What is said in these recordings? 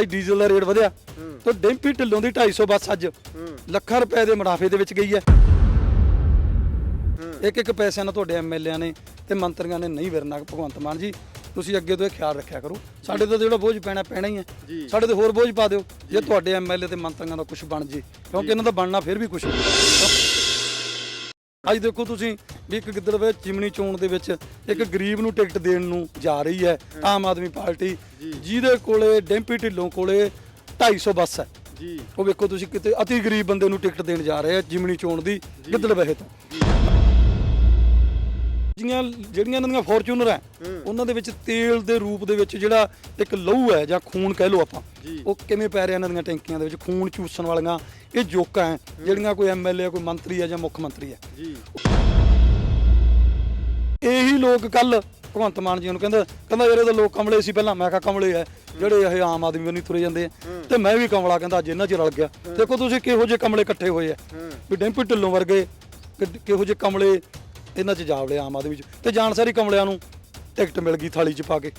ਅੱਜ ਡੀਜ਼ਲ ਦਾ ਰੇਟ ਵਧਿਆ। ਤਾਂ ਡੈਂਪੀ ਢਿੱਲੋਂ ਦੀ 250 ਬੱਸ ਅੱਜ। ਲੱਖਾਂ ਰੁਪਏ ਦੇ ਮੁਨਾਫੇ ਦੇ ਵਿੱਚ ਗਈ ਹੈ। ਇੱਕ ਇੱਕ ਪੈਸਿਆਂ ਨਾਲ ਤੁਹਾਡੇ ਐਮਐਲਏਆਂ ਨੇ ਤੇ ਮੰਤਰੀਆਂ ਨੇ ਨਹੀਂ ਵਿਰਨਾ ਭਗਵੰਤ ਮਾਨ ਜੀ। ਤੁਸੀਂ ਅੱਗੇ ਤੋਂ ਇਹ ਖਿਆਲ ਰੱਖਿਆ ਕਰੋ। ਸਾਡੇ ਤੇ ਜਿਹੜਾ ਬੋਝ ਪੈਣਾ ਪੈਣਾ ਹੀ ਹੈ। ਸਾਡੇ ਤੇ ਹੋਰ ਬੋਝ ਪਾ ਦਿਓ। ਜੇ ਤੁਹਾਡੇ ਐਮਐਲਏ ਤੇ ਮੰਤਰੀਆਂ ਦਾ ਕੁਝ ਬਣ ਜੇ। ਕਿਉਂਕਿ ਇਹਨਾਂ ਦਾ ਬਣਨਾ ਫਿਰ ਵੀ ਕੁਝ ਅੱਜ ਦੇਖੋ ਤੁਸੀਂ ਵੀ ਇੱਕ ਗਿੱਦੜ ਵਿੱਚ ਚਿਮਨੀ ਚੋਣ ਦੇ ਵਿੱਚ ਇੱਕ ਗਰੀਬ ਨੂੰ ਟਿਕਟ ਦੇਣ ਨੂੰ ਜਾ ਰਹੀ ਹੈ ਆਮ ਆਦਮੀ ਪਾਰਟੀ। ਜਿਹਦੇ ਕੋਲੇ ਡੈਂਪੀ ਢਿੱਲੋਂ ਕੋਲੇ 250 ਬੱਸ ਹੈ। ਜੀ। ਉਹ ਵੇਖੋ ਤੁਸੀਂ ਕਿਤੇ ਅਤੀ ਗਰੀਬ ਬੰਦੇ ਨੂੰ ਟਿਕਟ ਦੇਣ ਜਾ ਰਹੇ ਆ ਜਿਮਣੀ ਚੋਣ ਦੀ ਗਿੱਦੜ ਵਹੇ ਤੋਂ। ਜਿਹੜੀਆਂ ਜਿਹੜੀਆਂ ਇਹਨਾਂ ਦੀਆਂ ਫੋਰਚੂਨਰ ਹੈ ਉਹਨਾਂ ਦੇ ਵਿੱਚ ਤੇਲ ਦੇ ਰੂਪ ਦੇ ਵਿੱਚ ਜਿਹੜਾ ਇੱਕ ਲਹੂ ਹੈ ਜਾਂ ਖੂਨ ਕਹਿ ਲਓ ਆਪਾਂ। ਉਹ ਕਿਵੇਂ ਪੈ ਰਿਹਾ ਇਹਨਾਂ ਦੀਆਂ ਟੈਂਕੀਆਂ ਦੇ ਵਿੱਚ? ਖੂਨ ਚੂਸਣ ਵਾਲੀਆਂ ਇਹ ਜੋਕਾਂ ਹੈ ਜਿਹੜੀਆਂ ਕੋਈ ਐਮਐਲਏ ਕੋਈ ਮੰਤਰੀ ਹੈ ਜਾਂ ਮੁੱਖ ਮੰਤਰੀ ਹੈ। ਜੀ। ਇਹੀ ਲੋਕ ਕੱਲ ਭਗਵੰਤ ਮਾਨ ਜੀ ਨੂੰ ਕਹਿੰਦਾ ਕਹਿੰਦਾ ਯਾਰ ਇਹ ਤਾਂ ਲੋਕ ਕਮਲੇ ਸੀ ਪਹਿਲਾਂ। ਮੈਂ ਕਿਹਾ ਕਮਲੇ ਐ ਜਿਹੜੇ ਇਹ ਆਮ ਆਦਮੀ ਨਹੀਂ ਤੁਰੇ ਜਾਂਦੇ। ਆ। ਤੇ ਮੈਂ ਵੀ ਕਮਲਾ ਕਹਿੰਦਾ ਅੱਜ ਇਹਨਾਂ 'ਚ ਰਲ ਗਿਆ। ਦੇਖੋ ਤੁਸੀਂ ਕਿਹੋ ਜਿਹੇ ਕਮਲੇ ਇਕੱਠੇ ਹੋਏ ਆ ਵੀ ਡੈਂਪੀ ਢਿੱਲੋਂ ਵਰਗੇ ਕਿਹੋ ਜਿਹੇ ਕਮਲੇ ਇਹਨਾਂ 'ਚ ਜਾਵੜੇ ਆਮ ਆਦਮੀ 'ਚ। ਤੇ ਜਾਣ ਸਾਰੀ ਕਮਲਿਆਂ ਨੂੰ ਟਿਕਟ ਮਿਲ ਗਈ ਥਾਲੀ 'ਚ ਪਾ ਕੇ।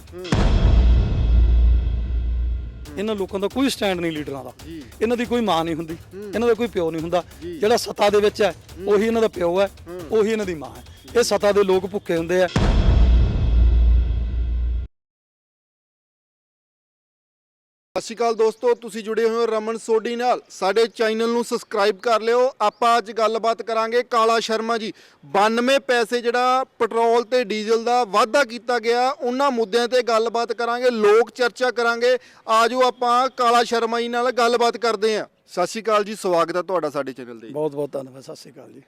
ਇਹਨਾਂ ਲੋਕਾਂ ਦਾ ਕੋਈ ਸਟੈਂਡ ਨਹੀਂ ਲੀਡਰਾਂ ਦਾ। ਇਹਨਾਂ ਦੀ ਕੋਈ ਮਾਂ ਨਹੀਂ ਹੁੰਦੀ। ਇਹਨਾਂ ਦਾ ਕੋਈ ਪਿਓ ਨਹੀਂ ਹੁੰਦਾ। ਜਿਹੜਾ ਸੱਤਾ ਦੇ ਵਿੱਚ ਹੈ ਉਹੀ ਇਹਨਾਂ ਦਾ ਪਿਓ ਹੈ। ਉਹੀ ਇਹਨਾਂ ਦੀ ਮਾਂ ਹੈ। ਇਹ ਸੱਤਾ ਦੇ ਲੋਕ ਭੁੱਖੇ ਹੁੰਦੇ ਆ। ਸਤਿ ਸ਼੍ਰੀ ਅਕਾਲ ਦੋਸਤੋ, ਤੁਸੀਂ ਜੁੜੇ ਹੋਏ ਹੋ ਰਮਨ ਸੋਢੀ ਨਾਲ। ਸਾਡੇ ਚੈਨਲ ਨੂੰ ਸਬਸਕ੍ਰਾਈਬ ਕਰ ਲਿਓ। ਆਪਾਂ ਅੱਜ ਗੱਲਬਾਤ ਕਰਾਂਗੇ ਕਾਲਾ ਸ਼ਰਮਾ ਜੀ। 92 ਪੈਸੇ ਜਿਹੜਾ ਪੈਟਰੋਲ ਤੇ ਡੀਜ਼ਲ ਦਾ ਵਾਧਾ ਕੀਤਾ ਗਿਆ, ਉਹਨਾਂ ਮੁੱਦਿਆਂ ਤੇ ਗੱਲਬਾਤ ਕਰਾਂਗੇ, ਲੋਕ ਚਰਚਾ ਕਰਾਂਗੇ। ਆਜੋ ਆਪਾਂ ਕਾਲਾ ਸ਼ਰਮਾ ਜੀ ਨਾਲ ਗੱਲਬਾਤ ਕਰਦੇ ਹਾਂ। ਸਤਿ ਸ਼੍ਰੀ ਅਕਾਲ ਜੀ, ਸਵਾਗਤ ਹੈ ਤੁਹਾਡਾ ਸਾਡੇ ਚੈਨਲ ਤੇ। ਬਹੁਤ ਬਹੁਤ ਧੰਨਵਾਦ, ਸਤਿ ਸ਼੍ਰੀ ਅਕਾਲ ਜੀ।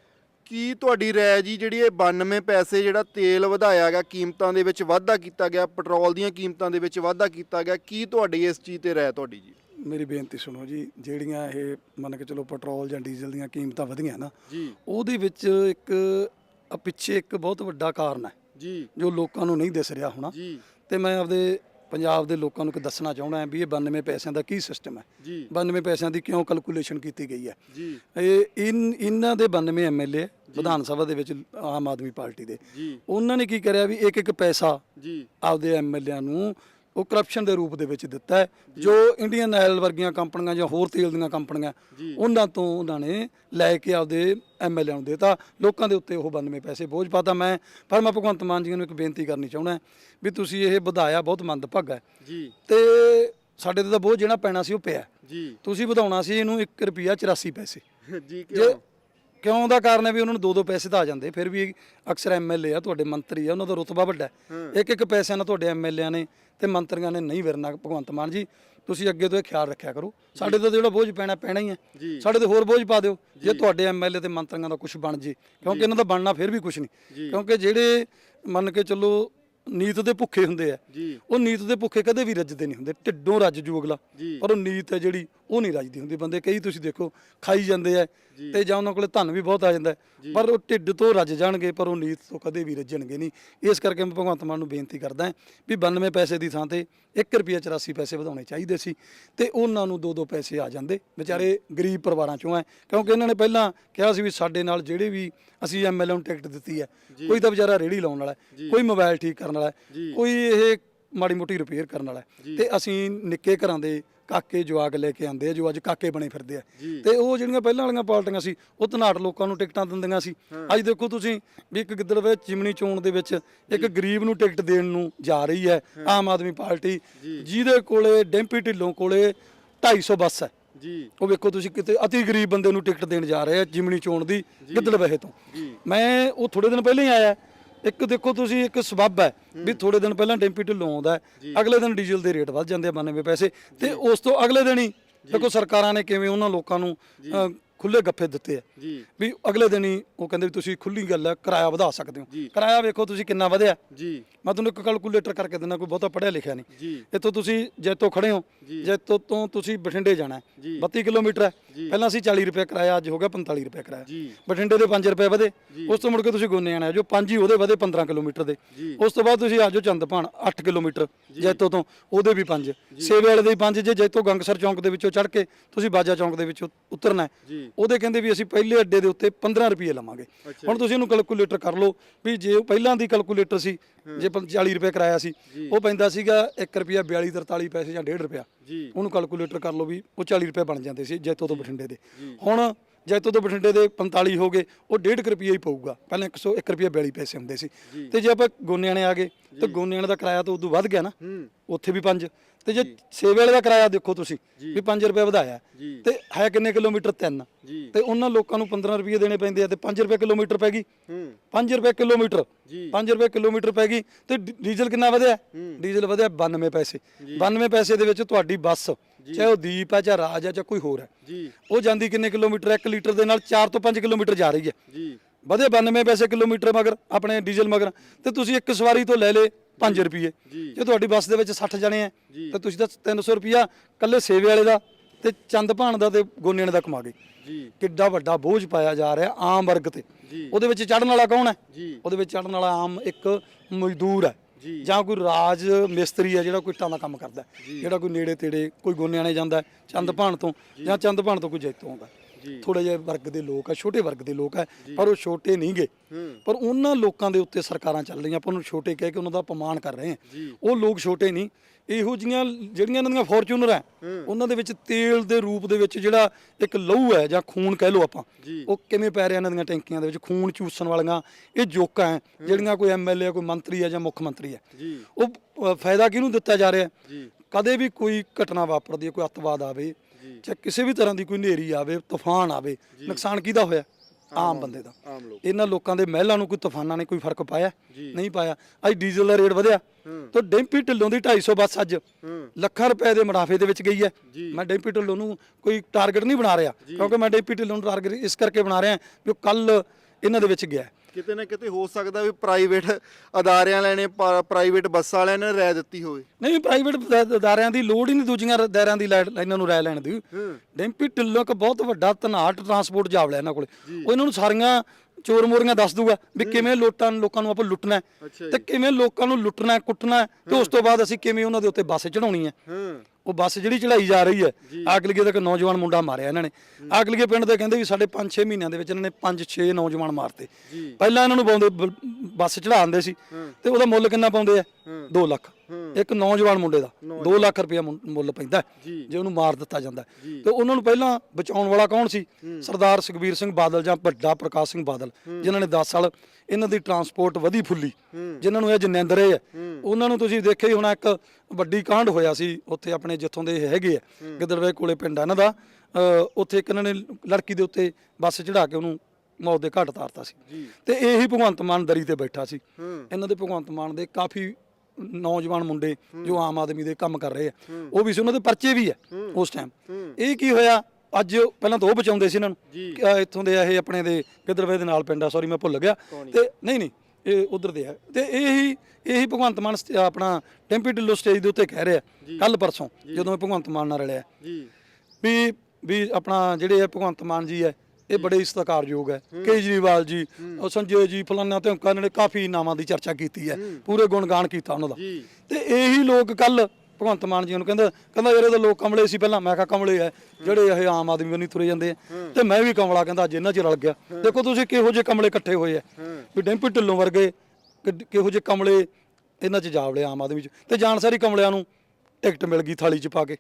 ਕੀ ਤੁਹਾਡੀ ਰਾਏ ਜੀ ਜਿਹੜੀ ਇਹ 92 ਪੈਸੇ ਜਿਹੜਾ ਤੇਲ ਵਧਾਇਆ ਗਿਆ ਕੀਮਤਾਂ ਦੇ ਵਿੱਚ ਵਾਧਾ ਕੀਤਾ ਗਿਆ ਪੈਟਰੋਲ ਦੀਆਂ ਕੀਮਤਾਂ ਦੇ ਵਿੱਚ ਵਾਧਾ ਕੀਤਾ ਗਿਆ ਕੀ ਤੁਹਾਡੀ ਇਸ ਚੀਜ਼ ਤੇ ਰਾਏ ਤੁਹਾਡੀ ਜੀ? ਮੇਰੀ ਬੇਨਤੀ ਸੁਣੋ ਜੀ ਜਿਹੜੀਆਂ ਇਹ ਮੰਨ ਕੇ ਚਲੋ ਪੈਟਰੋਲ ਜਾਂ ਡੀਜ਼ਲ ਦੀਆਂ ਕੀਮਤਾਂ ਵਧੀਆਂ ਨਾ ਜੀ। ਉਹਦੇ ਵਿੱਚ ਇੱਕ ਪਿੱਛੇ ਇੱਕ ਬਹੁਤ ਵੱਡਾ ਕਾਰਨ ਹੈ ਜੀ। ਜੋ ਲੋਕਾਂ ਨੂੰ ਨਹੀਂ ਦਿਸ ਰਿਹਾ ਹੋਣਾ। ਜੀ। ਤੇ ਮੈਂ ਆਪਦੇ ਪੰਜਾਬ ਦੇ ਲੋਕਾਂ ਨੂੰ ਇੱਕ ਦੱਸਣਾ ਚਾਹੁੰਦਾ ਹਾਂ ਵੀ ਇਹ 92 ਪੈਸਿਆਂ ਦਾ ਕੀ ਸਿਸਟਮ ਹੈ। ਜੀ। 92 ਪੈਸਿਆਂ ਦੀ ਕਿਉਂ ਕੈਲਕੂਲੇਸ਼ਨ ਕੀਤੀ ਗਈ ਹੈ? ਜੀ। ਇਹ ਇਨ ਇਹਨਾਂ ਦੇ 92 ਐਮਐਲਏ ਵਿਧਾਨ ਸਭਾ ਦੇ ਵਿੱਚ ਆਮ ਆਦਮੀ ਪਾਰਟੀ ਦੇ। ਜੀ। ਉਹਨਾਂ ਨੇ ਕੀ ਕਰਿਆ ਵੀ ਇੱਕ ਇੱਕ ਪੈਸਾ ਜੀ। ਆਪਦੇ ਐਮਐਲਏਆਂ ਨੂੰ ਉਹ ਕਰਪਸ਼ਨ ਦੇ ਰੂਪ ਦੇ ਵਿੱਚ ਦਿੱਤਾ ਹੈ ਜੋ। ਇੰਡੀਅਨ ਆਇਲ ਵਰਗੀਆਂ ਕੰਪਨੀਆਂ ਜਾਂ ਹੋਰ ਤੇਲ ਦੀਆਂ ਕੰਪਨੀਆਂ। ਉਹਨਾਂ ਤੋਂ ਉਹਨਾਂ ਨੇ ਲੈ ਕੇ ਆਪਦੇ ਐਮਐਲਏ ਨੂੰ ਦੇਤਾ। ਲੋਕਾਂ ਦੇ ਉੱਤੇ ਉਹ 92 ਪੈਸੇ ਬੋਝ ਪਾਤਾ। ਮੈਂ ਪਰ ਮੈਂ ਭਗਵੰਤ ਮਾਨ ਜੀ ਨੂੰ ਇੱਕ ਬੇਨਤੀ ਕਰਨੀ ਚਾਹੁੰਦਾ ਵੀ ਤੁਸੀਂ ਇਹ ਵਧਾਇਆ ਬਹੁਤ ਮੰਦਭਾਗਾ ਜੀ। ਤੇ ਸਾਡੇ ਤੇ ਤਾਂ ਬੋਝ ਜਿਹੜਾ ਪੈਣਾ ਸੀ ਉਹ ਪਿਆ ਜੀ। ਤੁਸੀਂ ਵਧਾਉਣਾ ਸੀ ਇਹਨੂੰ 1 ਰੁਪਿਆ 84 ਪੈਸੇ। ਜੇ ਕਿਉਂ? ਕਿਉਂ ਦਾ ਕਾਰਨ ਹੈ ਵੀ ਉਹਨਾਂ ਨੂੰ ਦੋ ਦੋ ਪੈਸੇ ਤਾਂ ਆ ਜਾਂਦੇ। ਫਿਰ ਵੀ ਅਕਸਰ ਐਮਐਲਏ ਆ ਤੁਹਾਡੇ ਮੰਤਰੀ ਆ ਉਹਨਾਂ ਦਾ ਰੁਤਬਾ ਵੱਡਾ ਇੱਕ ਇੱਕ ਪੈਸਿਆਂ ਨਾਲ ਤੁਹਾਡੇ ਐਮਐਲਏਆਂ ਨੇ ਤੇ ਮੰਤਰੀਆਂ ਨੇ ਨਹੀਂ ਵਿਰਨਾ ਭਗਵੰਤ ਮਾਨ ਜੀ। ਤੁਸੀਂ ਅੱਗੇ ਤੋਂ ਇਹ ਖਿਆਲ ਰੱਖਿਆ ਕਰੋ। ਸਾਡੇ ਤੇ ਜਿਹੜਾ ਬੋਝ ਪੈਣਾ ਪੈਣਾ ਹੀ ਹੈ। ਸਾਡੇ ਤੇ ਹੋਰ ਬੋਝ ਪਾ ਦਿਓ। ਜੇ ਤੁਹਾਡੇ ਐਮਐਲਏ ਤੇ ਮੰਤਰੀਆਂ ਦਾ ਕੁਝ ਬਣ ਜੇ ਕਿਉਂਕਿ ਇਹਨਾਂ ਦਾ ਬਣਨਾ ਫਿਰ ਵੀ ਕੁਝ ਨਹੀਂ। ਕਿਉਂਕਿ ਜਿਹੜੇ ਮੰਨ ਕੇ ਚੱਲੋ ਨੀਤ ਦੇ ਭੁੱਖੇ ਹੁੰਦੇ ਆ। ਜੀ। ਉਹ ਨੀਤ ਦੇ ਭੁੱਖੇ ਕਦੇ ਵੀ ਰੱਜਦੇ ਨਹੀਂ ਹੁੰਦੇ। ਢਿੱਡੋਂ ਰੱਜ ਜੂ ਅਗਲਾ। ਜੀ। ਪਰ ਉਹ ਨੀਤ ਹੈ ਜਿਹੜੀ ਉਹ ਨਹੀਂ ਰੱਜਦੀ ਹੁੰਦੀ। ਬੰਦੇ ਕਈ ਤੁਸੀਂ ਦੇਖੋ ਖਾਈ ਜਾਂਦੇ ਆ ਤੇ ਜਾਂ ਉਹਨਾਂ ਕੋਲੇ ਧਨ ਵੀ ਬਹੁਤ ਆ ਜਾਂਦਾ। ਹੈ। ਪਰ ਉਹ ਢਿੱਡ ਤੋਂ ਰੱਜ ਜਾਣਗੇ ਪਰ ਉਹ ਨੀਤ ਤੋਂ ਕਦੇ ਵੀ ਰੱਜਣਗੇ ਨਹੀਂ। ਇਸ ਕਰਕੇ ਮੈਂ ਭਗਵੰਤ ਮਾਨ ਨੂੰ ਬੇਨਤੀ ਕਰਦਾ ਹਾਂ ਵੀ 92 ਪੈਸੇ ਦੀ ਥਾਂ ਤੇ 1 ਰੁਪਿਆ 84 ਪੈਸੇ ਵਧਾਉਣੇ ਚਾਹੀਦੇ ਸੀ ਤੇ ਉਹਨਾਂ ਨੂੰ ਦੋ ਦੋ ਪੈਸੇ ਆ ਜਾਂਦੇ। ਵਿਚਾਰੇ ਗਰੀਬ ਪਰਿਵਾਰਾਂ ਚੋਂ ਹੈ ਕਿਉਂਕਿ ਇਹਨਾਂ ਨੇ ਪਹਿਲਾਂ ਕਿਹਾ ਸੀ ਵੀ ਸਾਡੇ ਨਾਲ ਜਿਹੜੇ ਵੀ ਅਸੀਂ ਐਮਐਲਏ ਨੂੰ ਟਿਕਟ ਦਿੱਤੀ ਹੈ ਕੋਈ ਤਾਂ ਵਿਚਾਰਾ ਰੇੜੀ ਲਾਉਣ ਵਾਲਾ ਹੈ ਕੋਈ ਮੋਬਾਈਲ ਠੀਕ ਕਰਨ ਵਾਲਾ ਹੈ। ਕੋਈ ਇਹ ਮਾੜੀ ਮੋਟੀ ਰਿਪੇਅਰ ਕਰਨ ਵਾਲਾ ਹੈ। ਤੇ ਅਸੀਂ ਨਿੱਕੇ ਘਰਾਂ ਦੇ ਕਾਕੇ ਜਵਾਕ ਲੈ ਕੇ ਆਂਦੇ ਆ ਜੋ ਅੱਜ ਕਾਕੇ ਬਣੇ ਫਿਰਦੇ ਆ। ਤੇ ਉਹ ਜਿਹੜੀਆਂ ਪਹਿਲਾਂ ਵਾਲੀਆਂ ਪਾਰਟੀਆਂ ਸੀ ਉਹ ਧਨਾਟ ਲੋਕਾਂ ਨੂੰ ਟਿਕਟਾਂ ਦਿੰਦੀਆਂ ਸੀ। ਅੱਜ ਦੇਖੋ ਤੁਸੀਂ ਵੀ ਇੱਕ ਗਿੱਦੜ ਵਿੱਚ ਚਿਮਨੀ ਚੋਣ ਦੇ ਵਿੱਚ ਇੱਕ ਗਰੀਬ ਨੂੰ ਟਿਕਟ ਦੇਣ ਨੂੰ ਜਾ ਰਹੀ ਹੈ ਆਮ ਆਦਮੀ ਪਾਰਟੀ। ਜਿਹਦੇ ਕੋਲੇ ਡੈਂਪੀ ਢਿੱਲੋਂ ਕੋਲੇ 250 ਬੱਸ ਹੈ। ਜੀ। ਉਹ ਵੇਖੋ ਤੁਸੀਂ ਕਿਤੇ ਅਤੀ ਗਰੀਬ ਬੰਦੇ ਨੂੰ ਟਿਕਟ ਦੇਣ ਜਾ ਰਹੇ ਆ ਜਿਮਣੀ ਚੋਣ ਦੀ ਗਿੱਦੜ ਵਹੇ ਤੋਂ। ਮੈਂ ਉਹ ਥੋੜੇ ਦਿਨ ਪਹਿਲਾਂ ਹੀ ਆਇਆ। ਇੱਕ ਦੇਖੋ ਤੁਸੀਂ ਇੱਕ ਸਬੱਬ ਹੈ ਵੀ ਥੋੜੇ ਦਿਨ ਪਹਿਲਾਂ ਡੈਂਪੀ ਢਿੱਲੋਂ ਆਉਂਦਾ ਹੈ। ਅਗਲੇ ਦਿਨ ਡੀਜ਼ਲ ਦੇ ਰੇਟ ਵੱਧ ਜਾਂਦੇ ਆ 92 ਪੈਸੇ। ਤੇ ਉਸ ਤੋਂ ਅਗਲੇ ਦਿਨ ਹੀ ਦੇਖੋ ਸਰਕਾਰਾਂ ਨੇ ਕਿਵੇਂ ਉਹਨਾਂ ਲੋਕਾਂ ਨੂੰ ਖੁੱਲੇ ਗੱਫੇ ਦਿੱਤੇ ਆ। ਜੀ। ਵੀ ਅਗਲੇ ਦਿਨ ਹੀ ਉਹ ਕਹਿੰਦੇ ਵੀ ਤੁਸੀਂ ਖੁੱਲੀ ਗੱਲ ਹੈ ਕਿਰਾਇਆ ਵਧਾ ਸਕਦੇ ਹੋ। ਕਿਰਾਇਆ ਵੇਖੋ ਤੁਸੀਂ ਕਿੰਨਾ ਵਧਿਆ। ਜੀ। ਮੈਂ ਤੁਹਾਨੂੰ ਇੱਕ ਕੈਲਕੂਲੇਟਰ ਕਰਕੇ ਦਿੰਦਾ ਕੋਈ ਬਹੁਤਾ ਪੜਿਆ ਲਿਖਿਆ ਨਹੀਂ। ਜੀ। ਇੱਥੋਂ ਤੁਸੀਂ ਜੈਤੋ ਖੜੇ ਹੋ ਜੈਤੋ ਤੋਂ ਤੁਸੀਂ ਬਠਿੰਡੇ ਜਾਣਾ ਹੈ। 32 ਕਿਲੋਮੀਟਰ ਹੈ। ਪਹਿਲਾਂ ਸੀ 40 ਰੁਪਏ ਕਿਰਾਇਆ ਅੱਜ ਹੋ ਗਿਆ 45 ਰੁਪਏ ਕਿਰਾਇਆ। ਜੀ। ਬਠਿੰਡੇ ਦੇ 5 ਰੁਪਏ ਵਧੇ। ਉਸ ਤੋਂ ਮੁੜ ਕੇ ਤੁਸੀਂ ਗੋਨੇ ਆਣਾ ਜੋ 5 ਹੀ ਉਹਦੇ ਵਧੇ 15 ਕਿਲੋਮੀਟਰ ਦੇ। ਉਸ ਤੋਂ ਬਾਅਦ ਤੁਸੀਂ ਆਜੋ ਚੰਦਪਾਣ 8 ਕਿਲੋਮੀਟਰ ਜੈਤੋ ਤੋਂ। ਉਹਦੇ ਵੀ 5 ਸੇਵੇ ਵਾਲੇ ਦੇ ਵੀ 5 ਜੇ ਜੈਤੋ ਗੰਗਸਰ ਚੌਂਕ ਦੇ ਵਿੱਚੋਂ ਚੜ ਕੇ ਤੁਸੀਂ ਬਾਜਾ ਚੌਂਕ ਦੇ ਵਿੱਚੋਂ ਉਤਰਨਾ ਹੈ। ਉਹਦੇ ਕਹਿੰਦੇ ਵੀ ਅਸੀਂ ਪਹਿਲੇ ਅੱਡੇ ਦੇ ਉੱਤੇ 15 ਰੁਪਏ ਲਵਾਂਗੇ। ਹੁਣ ਤੁਸੀਂ ਇਹਨੂੰ ਕੈਲਕੂਲੇਟਰ ਕਰ ਲਓ ਵੀ ਜੇ ਉਹ ਪਹਿਲਾਂ ਦੀ ਕੈਲਕੂਲੇਟਰ ਸੀ ਜੇ 40 ਰੁਪਏ ਕਰਾਇਆ ਸੀ ਉਹ ਪੈਂਦਾ ਸੀਗਾ 1 ਰੁਪਿਆ 42 43 ਪੈਸੇ ਜਾਂ 1.5 ਰੁਪਿਆ। ਜੀ। ਉਹਨੂੰ ਕੈਲਕੂਲੇਟਰ ਕਰ ਲਓ ਵੀ ਉਹ 40 ਰੁਪਏ ਬਣ ਜਾਂਦੇ ਸੀ ਜੈਤੋ ਤੋਂ ਬਠਿੰਡੇ ਦੇ। ਹੁਣ ਜੈਤੋ ਤੋਂ ਬਠਿੰਡੇ ਦੇ 45 ਹੋ ਗਏ ਉਹ 1.5 ਰੁਪਏ ਹੀ ਪਊਗਾ। ਪਹਿਲਾਂ 101 ਰੁਪਏ 42 ਪੈਸੇ ਹੁੰਦੇ ਸੀ। ਤੇ ਜੇ ਆਪਾਂ ਗੋਨਿਆਣੇ ਆ ਗਏ ਤੇ ਗੋਨਿਆਣੇ ਦਾ ਕਿਰਾਇਆ ਤਾਂ ਉਦੋਂ ਵੱਧ ਗਿਆ ਨਾ। ਉੱਥੇ ਵੀ 5 ਤੇ ਜੇ ਸੇਵੇ ਵਾਲੇ ਦਾ ਕਿਰਾਇਆ ਦੇਖੋ ਤੁਸੀਂ ਵੀ 5 ਰੁਪਏ ਵਧਾਇਆ। ਤੇ ਹੈ ਕਿੰਨੇ ਕਿਲੋਮੀਟਰ? 3 ਜੀ। ਤੇ ਉਹਨਾਂ ਲੋਕਾਂ ਨੂੰ 15 ਰੁਪਏ ਦੇਣੇ ਪੈਂਦੇ ਆ ਤੇ 5 ਰੁਪਏ ਕਿਲੋਮੀਟਰ ਪੈ ਗਈ। ਹੂੰ। 5 ਰੁਪਏ ਕਿਲੋਮੀਟਰ। ਜੀ। 5 ਰੁਪਏ ਕਿਲੋਮੀਟਰ ਪੈ ਗਈ ਤੇ ਡੀਜ਼ਲ ਕਿੰਨਾ ਵਧਿਆ? ਡੀਜ਼ਲ ਵਧਿਆ 92 ਪੈਸੇ। 92 ਪੈਸੇ ਦੇ ਵਿੱਚ ਤੁਹਾਡੀ ਬੱਸ ਚਾਹੇ ਉਹ ਦੀਪ ਹੈ ਚਾਹੇ ਰਾਜ ਹੈ ਚਾਹੇ ਕੋਈ ਹੋਰ ਹੈ ਉਹ ਜਾਂਦੀ ਕਿੰਨੇ ਕਿਲੋਮੀਟਰ? 1 ਲੀਟਰ ਦੇ ਨਾਲ 4 ਤੋਂ 5 ਕਿਲੋਮੀਟਰ ਜਾ ਰਹੀ ਹੈ ਜੀ। ਵਧੇ 92 ਪੈਸੇ ਕਿਲੋਮੀਟਰ ਮਗਰ ਆਪਣੇ ਡੀਜ਼ਲ ਮਗਰ। ਤੇ ਤੁਸੀਂ ਇੱਕ ਸਵਾਰੀ ਤੋਂ ਲੈ ਲੇ 5 ਰੁਪਏ ਜੀ। ਤੁਹਾਡੀ ਬੱਸ ਦੇ ਵਿੱਚ 60 ਜਣੇ ਆ। ਤੇ ਤੁਸੀਂ ਤਾਂ 300 ਰੁਪਿਆ ਕੱਲੇ ਸੇਵੇ ਵਾਲੇ ਦਾ ਤੇ ਚੰਦ ਭਾਣ ਦਾ ਤੇ ਗੋਨੇਣ ਦਾ ਕਮਾ ਗਏ। ਜੀ। ਕਿੱਡਾ ਵੱਡਾ ਬੋਝ ਪਾਇਆ ਜਾ ਰਿਹਾ ਆਮ ਵਰਗ ਤੇ। ਉਹਦੇ ਵਿੱਚ ਚੜਨ ਵਾਲਾ ਕੌਣ ਹੈ? ਉਹਦੇ ਵਿੱਚ ਚੜਨ ਵਾਲਾ ਆਮ ਇੱਕ ਮਜ਼ਦੂਰ ਹੈ। ਜੀ। ਕੋਈ ਰਾਜ ਮਿਸਤਰੀ ਹੈ ਜਿਹੜਾ ਕੋਈ ਇੱਟਾਂ ਦਾ ਕੰਮ ਕਰਦਾ। ਜਿਹੜਾ ਕੋਈ ਨੇੜੇ ਤੇੜੇ ਕੋਈ ਗੋਨਿਆਣੇ ਜਾਂਦਾ ਚੰਦ ਭਾਣ ਤੋਂ ਜਾਂ। ਚੰਦ ਭਾਣ ਤੋਂ ਕੋਈ ਜੈਤੋਂ ਆਉਂਦਾ ਥੋੜੇ ਜਿਹੇ ਵਰਗ ਦੇ ਲੋਕ ਆ ਛੋਟੇ ਵਰਗ ਦੇ ਲੋਕ ਆ ਪਰ ਉਹ ਛੋਟੇ ਨਹੀਂ ਗੇ। ਹੂੰ। ਪਰ ਉਹਨਾਂ ਲੋਕਾਂ ਦੇ ਉੱਤੇ ਸਰਕਾਰਾਂ ਚੱਲ ਰਹੀਆਂ ਆਪਾਂ ਉਹਨੂੰ ਛੋਟੇ ਕਹਿ ਕੇ ਉਹਨਾਂ ਦਾ ਅਪਮਾਨ ਕਰ ਰਹੇ। ਆ। ਉਹ ਲੋਕ ਛੋਟੇ ਨਹੀਂ। ਇਹੋ ਜੀਆਂ ਜਿਹੜੀਆਂ ਇਹਨਾਂ ਦੀਆਂ ਫੋਰਚੂਨਰ ਹੈ। ਉਹਨਾਂ ਦੇ ਵਿੱਚ ਤੇਲ ਦੇ ਰੂਪ ਦੇ ਵਿੱਚ ਜਿਹੜਾ ਇੱਕ ਲਹੂ ਹੈ ਜਾਂ ਖੂਨ ਕਹਿ ਲਓ ਆਪਾਂ। ਉਹ ਕਿਵੇਂ ਪੈ ਰਿਹਾ ਇਹਨਾਂ ਦੀਆਂ ਟੈਂਕੀਆਂ ਦੇ ਵਿੱਚ? ਖੂਨ ਚੂਸਣ ਵਾਲੀਆਂ ਇਹ ਜੋਕਾਂ ਹੈ। ਜਿਹੜੀਆਂ ਕੋਈ ਐਮਐਲਏ ਕੋਈ ਮੰਤਰੀ ਹੈ ਜਾਂ ਮੁੱਖ ਮੰਤਰੀ ਹੈ ਉਹ ਫਾਇਦਾ ਕਿਹਨੂੰ ਦਿੱਤਾ ਜਾ ਰਿਹਾ? ਕਦੇ ਵੀ ਕੋਈ ਘਟਨਾ ਵਾਪਰਦੀ ਹੈ ਕੋਈ ਅੱਤਵਾਦ ਆਵੇ ਚਾਹੇ ਕਿਸੇ ਵੀ ਤਰ੍ਹਾਂ ਦੀ ਕੋਈ ਹਨੇਰੀ ਆਵੇ ਤੂਫਾਨ ਆਵੇ ਨੁਕਸਾਨ ਕਿਹਦਾ ਹੋਇਆ? ਆਮ ਬੰਦੇ ਦਾ। ਇਹਨਾਂ ਲੋਕਾਂ ਦੇ ਮਹਿਲਾਂ ਨੂੰ ਕੋਈ ਤੂਫਾਨਾਂ ਨੇ ਕੋਈ ਫ਼ਰਕ ਪਾਇਆ? ਜੀ। ਨਹੀਂ ਪਾਇਆ। ਅੱਜ ਡੀਜ਼ਲ ਦਾ ਰੇਟ ਵਧਿਆ। ਤਾਂ ਡੈਂਪੀ ਢਿੱਲੋਂ ਦੀ 250 ਬੱਸ ਅੱਜ ਲੱਖਾਂ ਰੁਪਏ ਦੇ ਮੁਨਾਫੇ ਦੇ ਵਿੱਚ ਗਈ ਹੈ। ਜੀ। ਮੈਂ ਡੈਂਪੀ ਢਿੱਲੋਂ ਨੂੰ ਕੋਈ ਟਾਰਗੇਟ ਨਹੀਂ ਬਣਾ ਰਿਹਾ ਕਿਉਂਕਿ ਮੈਂ ਡੈਂਪੀ ਢਿੱਲੋਂ ਨੂੰ ਟਾਰਗੇਟ ਇਸ ਕਰਕੇ ਬਣਾ ਰਿਹਾ ਉਹ ਕੱਲ ਇਹਨਾਂ ਦੇ ਵਿੱਚ ਗਿਆ। ਕਿਤੇ ਨਾ ਕਿਤੇ ਹੋ ਸਕਦਾ ਵੀ ਪ੍ਰਾਈਵੇਟ ਅਦਾਰਿਆਂ ਲੈਣੇ ਪ੍ਰਾਈਵੇਟ ਬੱਸਾਂ ਵਾਲਿਆਂ ਨੇ ਰਾਇ ਦਿੱਤੀ ਹੋਵੇ। ਨਹੀਂ ਪ੍ਰਾਈਵੇਟ ਅਦਾਰਿਆਂ ਦੀ ਲੋੜ ਹੀ ਨਹੀਂ ਦੂਜੀਆਂ ਦਾਇਰਿਆਂ ਦੀ ਲੈ- ਇਹਨਾਂ ਨੂੰ ਰਾਇ ਲੈਣ ਦੀ। ਡੈਂਪੀ ਢਿੱਲੋਂ ਇੱਕ ਬਹੁਤ ਵੱਡਾ ਤਨਾਟ ਟਰਾਂਸਪੋਰਟ ਜਾਵਲਾ ਇਹਨਾਂ ਕੋਲੇ। ਉਹ ਇਹਨਾਂ ਨੂੰ ਸਾਰੀਆਂ ਚੋਰ ਮੋਰੀਆਂ ਦੱਸ ਦੂਗਾ ਵੀ ਕਿਵੇਂ ਲੋਟਾਂ ਲੋਕਾਂ ਨੂੰ ਆਪਾਂ ਲੁੱਟਣਾ ਹੈ ਤੇ ਕਿਵੇਂ ਲੋਕਾਂ ਨੂੰ ਲੁੱਟਣਾ ਹੈ, ਕੁੱਟਣਾ ਹੈ ਤੇ ਉਸ ਤੋਂ ਬਾਅਦ ਅਸੀਂ ਕਿਵੇਂ ਉਹਨਾਂ ਦੇ ਉੱਤੇ ਬੱਸ ਚੜਾਉਣੀ ਹੈ। ਹੂੰ। ਉਹ ਬੱਸ ਜਿਹੜੀ ਚੜਾਈ ਜਾ ਰਹੀ ਹੈ ਦਾ ਇੱਕ ਨੌਜਵਾਨ ਮੁੰਡਾ ਮਾਰਿਆ ਇਹਨਾਂ ਨੇ। ਆਕਲੀਏ ਪਿੰਡ ਦੇ ਕਹਿੰਦੇ ਵੀ ਸਾਡੇ 5-6 ਮਹੀਨਿਆਂ ਦੇ ਵਿੱਚ ਇਹਨਾਂ ਨੇ 5-6 ਨੌਜਵਾਨ ਮਾਰਤੇ। ਪਹਿਲਾਂ ਇਹਨਾਂ ਨੂੰ ਪਾਉਂਦੇ ਬ- ਬੱਸ ਚੜਾਉਂਦੇ ਸੀ ਤੇ ਉਹਦਾ ਮੁੱਲ ਕਿੰਨਾ ਪਾਉਂਦੇ ਆ? 2 ਲੱਖ। ਇੱਕ ਨੌਜਵਾਨ ਮੁੰਡੇ ਦਾ 2 ਲੱਖ ਰੁਪਇਆ ਮੁੱਲ ਪੈਂਦਾ ਹੈ, ਜੀ। ਉਹਨੂੰ ਮਾਰ ਦਿੱਤਾ ਜਾਂਦਾ ਹੈ। ਤੇ ਉਹਨਾਂ ਨੂੰ ਪਹਿਲਾਂ ਬਚਾਉਣ ਵਾਲਾ ਕੌਣ ਸੀ? ਸਰਦਾਰ ਸੁਖਬੀਰ ਸਿੰਘ ਬਾਦਲ ਜਾਂ ਵੱਡਾ ਪ੍ਰਕਾਸ਼ ਸਿੰਘ ਬਾਦਲ ਜਿਨ੍ਹਾਂ ਨੇ 10 ਸਾਲ ਇਹਨਾਂ ਦੀ ਟਰਾਂਸਪੋਰਟ ਵਧੀ ਫੁੱਲੀ। ਜਿਨ੍ਹਾਂ ਨੂੰ ਇਹ ਜਨੇਂਦਰ ਆ ਉਹਨਾਂ ਨੂੰ ਤੁਸੀਂ ਦੇਖਿਆ ਹੀ ਹੋਣਾ ਇੱਕ ਵੱਡੀ ਕਾਂਡ ਹੋਇਆ ਸੀ ਉੱਥੇ ਆਪਣੇ ਜਿੱਥੋਂ ਦੇ ਹੈਗੇ ਆ। ਗਿੱਦੜਵੇ ਕੋਲੇ ਪਿੰਡ ਆ ਇਹਨਾਂ ਦਾ। ਉੱਥੇ ਇੱਕ ਇਹਨਾਂ ਨੇ ਲੜਕੀ ਦੇ ਉੱਤੇ ਬੱਸ ਚੜਾ ਕੇ ਉਹਨੂੰ ਮੌਤ ਦੇ ਘਾਟ ਉਤਾਰਤਾ ਸੀ। ਤੇ ਇਹੀ ਭਗਵੰਤ ਮਾਨ ਦਰੀ ਤੇ ਬੈਠਾ ਸੀ। ਹੂੰ। ਇਹਨਾਂ ਦੇ ਭਗਵੰਤ ਮਾਨ ਦੇ ਕਾਫੀ ਨੌਜਵਾਨ ਮੁੰਡੇ ਜੋ ਆਮ ਆਦਮੀ ਦੇ ਕੰਮ ਕਰ ਰਹੇ ਆ। ਉਹ ਵੀ ਸੀ ਉਹਨਾਂ ਦੇ ਪਰਚੇ ਵੀ ਆ ਉਸ ਟਾਈਮ ਇਹ ਕੀ ਹੋਇਆ? ਅੱਜ ਪਹਿਲਾਂ ਤਾਂ ਉਹ ਬਚਾਉਂਦੇ ਸੀ ਇਹਨਾਂ ਨੂੰ। ਇੱਥੋਂ ਦੇ ਇਹ ਆਪਣੇ ਦੇ ਗਿੱਦੜਵੇ ਦੇ ਨਾਲ ਪਿੰਡ ਆ ਸੌਰੀ ਮੈਂ ਭੁੱਲ ਗਿਆ। ਤੇ ਨਹੀਂ ਨਹੀਂ ਇਹ ਉਧਰ ਦੇ ਆ। ਤੇ ਇਹੀ ਇਹੀ ਭਗਵੰਤ ਮਾਨ ਆਪਣਾ ਟੈਂਪੀ ਢਿੱਲੋਂ ਸਟੇਜ ਦੇ ਉੱਤੇ ਕਹਿ ਰਿਹਾ। ਕੱਲ ਪਰਸੋਂ ਜਦੋਂ ਇਹ ਭਗਵੰਤ ਮਾਨ ਨਾਲ ਰਲਿਆ। ਜੀ। ਵੀ ਵੀ ਆਪਣਾ ਜਿਹੜੇ ਭਗਵੰਤ ਮਾਨ ਜੀ ਹੈ ਇਹ ਬੜੇ ਹੀ ਸਤਿਕਾਰਯੋਗ ਹੈ। ਕੇਜਰੀਵਾਲ ਜੀ ਸੰਜੇ ਜੀ ਫਲਾਨਾ ਤੇ ਉਹਨਾਂ ਨੇ ਕਾਫੀ ਨਾਮਾਂ ਦੀ ਚਰਚਾ ਕੀਤੀ ਹੈ। ਪੂਰੇ ਗੁਣਗਾਨ ਕੀਤਾ ਉਹਨਾਂ ਦਾ। ਤੇ ਇਹੀ ਲੋਕ ਕੱਲ ਭਗਵੰਤ ਮਾਨ ਜੀ ਨੂੰ ਕਹਿੰਦਾ ਕਹਿੰਦਾ ਯਾਰ ਇਹ ਤਾਂ ਲੋਕ ਕਮਲੇ ਸੀ ਪਹਿਲਾਂ। ਮੈਂ ਕਿਹਾ ਕਮਲੇ ਐ ਜਿਹੜੇ ਇਹ ਆਮ ਆਦਮੀ ਬਣੀ ਤੁਰੇ ਜਾਂਦੇ। ਤੇ ਮੈਂ ਵੀ ਕਮਲਾ ਕਹਿੰਦਾ ਅੱਜ ਇਹਨਾਂ 'ਚ ਰਲ ਗਿਆ। ਦੇਖੋ ਤੁਸੀਂ ਕਿਹੋ ਜਿਹੇ ਕਮਲੇ ਇਕੱਠੇ ਹੋਏ ਆ ਵੀ ਡੈਂਪੀ ਢਿੱਲੋਂ ਵਰਗੇ ਕਿਹੋ ਜਿਹੇ ਕਮਲੇ ਇਹਨਾਂ 'ਚ ਜਾਵੜੇ ਆਮ ਆਦਮੀ 'ਚ। ਤੇ ਜਾਣਸਾਰੀ ਕਮਲਿਆਂ ਨੂੰ ਟਿਕਟ ਮਿਲ ਗਈ ਥਾਲੀ 'ਚ ਪਾ ਕੇ।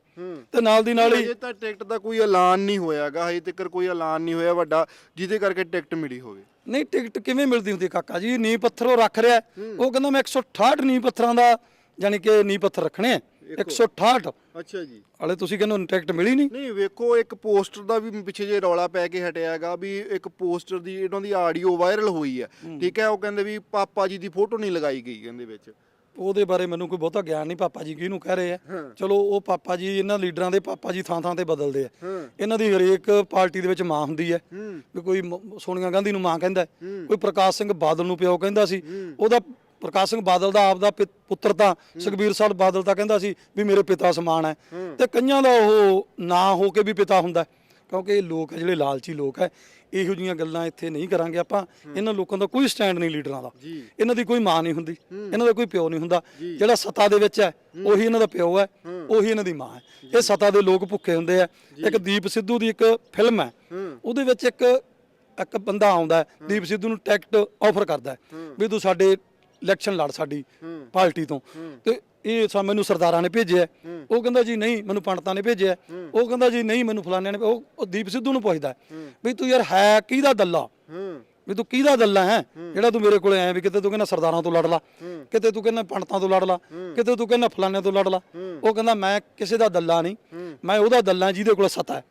ਤੇ ਨਾਲ ਦੀ ਨਾਲ ਹੀ ਅਜੇ ਤਾਂ ਟਿਕਟ ਦਾ ਕੋਈ ਐਲਾਨ ਨਹੀਂ ਹੋਇਆਗਾ ਹਜੇ ਤੱਕ ਕੋਈ ਐਲਾਨ ਨਹੀਂ ਹੋਇਆ ਵੱਡਾ ਜਿਹਦੇ ਕਰਕੇ ਟਿਕਟ ਮਿਲੀ ਹੋਵੇ। ਨਹੀਂ ਟਿਕਟ ਕਿਵੇਂ ਮਿਲਦੀ ਹੁੰਦੀ ਕਾਕਾ ਜੀ? ਨੀ ਪੱਥਰ ਉਹ ਰੱਖ ਰਿਹਾ। ਉਹ ਕਹਿੰਦਾ ਮੈਂ 168 ਨੀ ਪੱਥਰਾਂ ਦਾ ਯਾਨੀ ਕਿ ਨੀ ਪੱਥਰ ਰੱਖਣੇ ਆ। 168 ਅੱਛਾ ਜੀ। ਹਲੇ ਤੁਸੀਂ ਕਹਿੰਦੇ ਟਿਕਟ ਮਿਲੀ ਨਹੀਂ? ਨਹੀਂ ਵੇਖੋ ਇੱਕ ਪੋਸਟਰ ਦਾ ਵੀ ਪਿੱਛੇ ਜੇ ਰੌਲਾ ਪੈ ਕੇ ਹਟਿਆ ਹੈਗਾ ਵੀ ਇੱਕ ਪੋਸਟਰ ਦੀ ਇਹਨਾਂ ਦੀ ਆਡੀਓ ਵਾਇਰਲ ਹੋਈ ਹੈ। ਠੀਕ ਹੈ ਉਹ ਕਹਿੰਦੇ ਵੀ ਪਾਪਾ ਜੀ ਦੀ ਫੋਟੋ ਨਹੀਂ ਲਗਾਈ ਗਈ ਕਹਿੰਦੇ ਵਿੱਚ। ਉਹਦੇ ਬਾਰੇ ਮੈਨੂੰ ਕੋਈ ਬਹੁਤਾ ਗਿਆਨ ਨਹੀਂ ਪਾਪਾ ਜੀ ਕਿਹਨੂੰ ਕਹਿ ਰਹੇ ਆ? ਚਲੋ ਉਹ ਪਾਪਾ ਜੀ ਇਹਨਾਂ ਲੀਡਰਾਂ ਦੇ ਪਾਪਾ ਜੀ ਥਾਂ ਥਾਂ ਤੇ ਬਦਲਦੇ ਆ। ਇਹਨਾਂ ਦੀ ਹਰੇਕ ਪਾਰਟੀ ਦੇ ਵਿੱਚ ਮਾਂ ਹੁੰਦੀ ਹੈ। ਵੀ ਕੋਈ ਮ- ਸੋਨੀਆ ਗਾਂਧੀ ਨੂੰ ਮਾਂ ਕਹਿੰਦਾ ਹੈ, ਕੋਈ ਪ੍ਰਕਾਸ਼ ਸਿੰਘ ਬਾਦਲ ਨੂੰ ਪਿਓ ਕਹਿੰਦਾ ਸੀ। ਉਹਦਾ ਪ੍ਰਕਾਸ਼ ਸਿੰਘ ਬਾਦਲ ਦਾ ਆਪਦਾ ਪਿ- ਪੁੱਤਰ ਤਾਂ ਸੁਖਬੀਰ ਸਿੰਘ ਬਾਦਲ ਤਾਂ ਕਹਿੰਦਾ ਸੀ ਵੀ ਮੇਰੇ ਪਿਤਾ ਸਮਾਨ ਹੈ। ਤੇ ਕਈਆਂ ਦਾ ਉਹ ਨਾ ਹੋ ਕੇ ਵੀ ਪਿਤਾ ਹੁੰਦਾ ਹੈ। ਕਿਉਂਕਿ ਇਹ ਲੋਕ ਆ ਜਿਹੜੇ ਲਾਲਚੀ ਲੋਕ ਹੈ ਇਹੋ ਜੀਆਂ ਗੱਲਾਂ ਇੱਥੇ ਨਹੀਂ ਕਰਾਂਗੇ ਆਪਾਂ। ਇਹਨਾਂ ਲੋਕਾਂ ਦਾ ਕੋਈ ਸਟੈਂਡ ਨਹੀਂ ਲੀਡਰਾਂ ਦਾ। ਇਹਨਾਂ ਦੀ ਕੋਈ ਮਾਂ ਨਹੀਂ ਹੁੰਦੀ ਇਹਨਾਂ ਦਾ ਕੋਈ ਪਿਓ ਨਹੀਂ ਹੁੰਦਾ। ਜਿਹੜਾ ਸੱਤਾ ਦੇ ਵਿੱਚ ਹੈ। ਉਹੀ ਇਹਨਾਂ ਦਾ ਪਿਓ ਹੈ। ਉਹੀ ਇਹਨਾਂ ਦੀ ਮਾਂ ਹੈ ਇਹ ਸੱਤਾ ਦੇ ਲੋਕ ਭੁੱਖੇ ਹੁੰਦੇ ਆ। ਇੱਕ ਦੀਪ ਸਿੱਧੂ ਦੀ ਇੱਕ ਫਿਲਮ ਹੈ। ਉਹਦੇ ਵਿੱਚ ਇੱਕ ਇੱਕ ਬੰਦਾ ਆਉਂਦਾ ਹੈ, ਦੀਪ ਸਿੱਧੂ ਨੂੰ ਟਿਕਟ ਆਫਰ ਕਰਦਾ ਹੈ ਵੀ ਤੂੰ ਸਾਡੇ ਇਲੈਕਸ਼ਨ ਲੜ ਸਾਡੀ ਪਾਰਟੀ ਤੋਂ। ਤੇ ਇਹ ਸਾ ਮੈਨੂੰ ਸਰਦਾਰਾਂ ਨੇ ਭੇਜਿਆ। ਉਹ ਕਹਿੰਦਾ ਜੀ ਨਹੀਂ ਮੈਨੂੰ ਪੰਡਤਾਂ ਨੇ ਭੇਜਿਆ। ਉਹ ਕਹਿੰਦਾ ਜੀ ਨਹੀਂ ਮੈਨੂੰ ਫਲਾਣਿਆਂ ਨੇ ਉਹ ਦੀਪ ਸਿੱਧੂ ਨੂੰ ਪੁੱਛਦਾ। ਵੀ ਤੂੰ ਯਾਰ ਹੈ ਕਿਹਦਾ ਦੱਲਾ? ਵੀ ਤੂੰ ਕਿਹਦਾ ਦੱਲਾ ਹੈ? ਜਿਹੜਾ ਤੂੰ ਮੇਰੇ ਕੋਲੇ ਆਇਆ ਵੀ ਕਿਤੇ ਤੂੰ ਕਹਿੰਦਾ ਸਰਦਾਰਾਂ ਤੋਂ ਲੜ ਲਾ। ਕਿਤੇ ਤੂੰ ਕਹਿੰਦਾ ਪੰਡਤਾਂ ਤੋਂ ਲੜ ਲਾ। ਕਿਤੇ ਤੂੰ ਕਹਿੰਦਾ ਫਲਾਣਿਆਂ ਤੋਂ ਲੜ ਲਾ। ਉਹ ਕਹਿੰਦਾ ਮੈਂ ਕਿਸੇ ਦਾ ਦੱਲਾ ਨਹੀਂ। ਮੈਂ ਉਹਦਾ ਦੱਲਾ ਜਿਹਦੇ ਕੋਲ ਸਤਾ ਹੈ।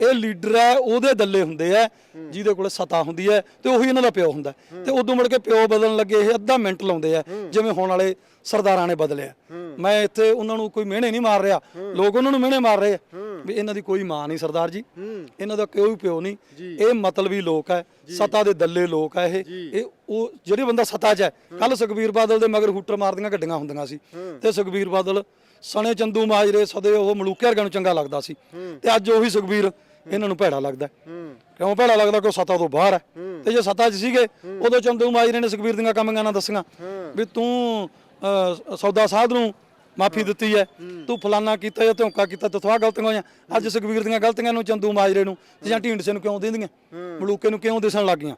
ਇਹ ਲੀਡਰ ਹੈ ਉਹਦੇ ਦੱਲੇ ਹੁੰਦੇ ਆ ਜਿਹਦੇ ਕੋਲ ਸਤਾ ਹੁੰਦੀ ਹੈ ਤੇ ਉਹੀ ਇਹਨਾਂ ਦਾ ਪਿਓ ਹੁੰਦਾ। ਤੇ ਉਦੋਂ ਮੁੜ ਕੇ ਪਿਓ ਬਦਲਣ ਲੱਗੇ ਇਹ ਅੱਧਾ ਮਿੰਟ ਲਾਉਂਦੇ ਆ ਜਿਵੇਂ ਹੁਣ ਵਾਲੇ ਸਰਦਾਰਾਂ ਨੇ ਬਦਲਿਆ। ਮੈਂ ਇੱਥੇ ਉਹਨਾਂ ਨੂੰ ਕੋਈ ਮਿਹਣੇ ਨਹੀਂ ਮਾਰ ਰਿਹਾ। ਲੋਕ ਉਹਨਾਂ ਨੂੰ ਮਿਹਣੇ ਮਾਰ ਰਹੇ ਆ। ਵੀ ਇਹਨਾਂ ਦੀ ਕੋਈ ਮਾਂ ਨਹੀਂ ਸਰਦਾਰ ਜੀ। ਇਹਨਾਂ ਦਾ ਕੋਈ ਪਿਓ ਨਹੀਂ। ਇਹ ਮਤਲਬੀ ਲੋਕ ਹੈ ਸਤਾ ਦੇ ਦੱਲੇ ਲੋਕ ਹੈ ਇਹ। ਇਹ ਉਹ ਜਿਹੜੇ ਬੰਦਾ ਸਤਾ 'ਚ ਹੈ ਕੱਲ ਸੁਖਬੀਰ ਬਾਦਲ ਦੇ ਮਗਰ ਹੂਟਰ ਮਾਰਦੀਆਂ ਗੱਡੀਆਂ ਹੁੰਦੀਆਂ ਸੀ। ਤੇ ਸੁਖਬੀਰ ਬਾਦਲ ਸਣੇ ਚੰਦੂ ਮਾਜਰੇ ਸਦੇ ਉਹ ਮਲੂਕੇ ਵਰਗਿਆਂ ਨੂੰ ਚੰਗਾ ਲੱਗਦਾ ਸੀ। ਤੇ ਅੱਜ ਉਹੀ ਸੁਖਬੀਰ ਇਹਨਾਂ ਨੂੰ ਭੈੜਾ ਲੱਗਦਾ। ਕਿਉਂ ਭੈੜਾ ਲੱਗਦਾ? ਕਿ ਸਤਾ ਤੋਂ ਬਾਹਰ ਹੈ। ਤੇ ਜੇ ਸਤਾ 'ਚ ਸੀਗੇ ਉਦੋਂ ਚੰਦੂ ਮਾਜਰੇ ਨੇ ਸੁਖਬੀਰ ਦੀਆਂ ਕਮੀਆਂ ਨਾ ਦੱਸੀਆਂ ਵੀ ਤੂੰ ਸੌਦਾ ਸਾਧ ਨੂੰ ਮਾਫੀ ਦਿੱਤੀ ਹੈ। ਤੂੰ ਫਲਾਨਾ ਕੀਤਾ ਜਾਂ ਧੋਖਾ ਕੀਤਾ ਤਥਵਾ ਗਲਤੀਆਂ ਹੋਈਆਂ। ਅੱਜ ਸੁਖਬੀਰ ਦੀਆਂ ਗਲਤੀਆਂ ਨੂੰ ਚੰਦੂ ਮਾਜਰੇ ਨੂੰ ਤੇ ਜਾਂ ਢੀਂਡਸੇ ਨੂੰ ਕਿਉਂ ਦਿੰਦੀਆਂ? ਮਲੂਕੇ ਨੂੰ ਕਿਉਂ ਦਿਸਣ ਲੱਗੀਆਂ